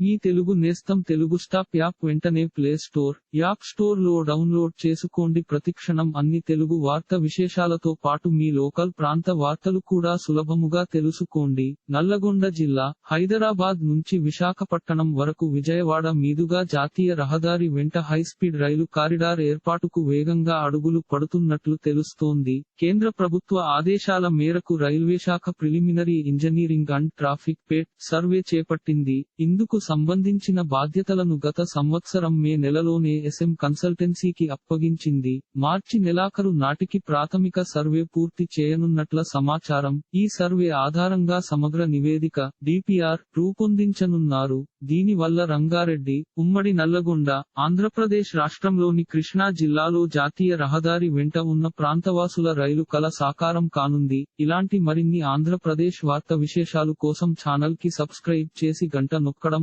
మీ తెలుగు నేస్తం Telugu stop app వెంటనే play store app స్టోర్లో డౌన్లోడ్ చేసుకోండి. ప్రతిక్షణం అన్ని తెలుగు వార్త విశేషాలతో పాటు మీ లోకల్ ప్రాంత వార్తలు కూడా సులభముగా తెలుసుకోండి. నల్లగొండ జిల్లా హైదరాబాద్ నుంచి విశాఖపట్టణం వరకు విజయవాడ మీదుగా జాతీయ రహదారి వెంట హైస్పీడ్ రైలు కారిడార్ ఏర్పాటుకు వేగంగా అడుగులు పడుతున్నట్లు తెలుస్తోంది. కేంద్ర ప్రభుత్వ ఆదేశాల మేరకు రైల్వే శాఖ preliminary engineering and traffic Peth survey చేపట్టింది. ఇందుకు సంబంధించిన బాధ్యతలను గత సంవత్సరం మే నెలలోనే ఎస్ఎం కన్సల్టెన్సీకి అప్పగించింది. మార్చి నెలాఖరు నాటికి ప్రాథమిక సర్వే పూర్తి చేయనున్నట్ల సమాచారం. ఈ సర్వే ఆధారంగా సమగ్ర నివేదిక డిపిఆర్ రూపొందించనున్నారు. దీని వల్ల రంగారెడ్డి ఉమ్మడి నల్లగొండ ఆంధ్రప్రదేశ్ రాష్ట్రంలోని కృష్ణా జిల్లాలో జాతీయ రహదారి వెంట ఉన్న ప్రాంతవాసుల రైలు కల సాకారం కానుంది. ఇలాంటి మరిన్ని ఆంధ్రప్రదేశ్ వార్త విశేషాలు కోసం ఛానల్కి సబ్స్క్రైబ్ చేసి గంట నొక్కడం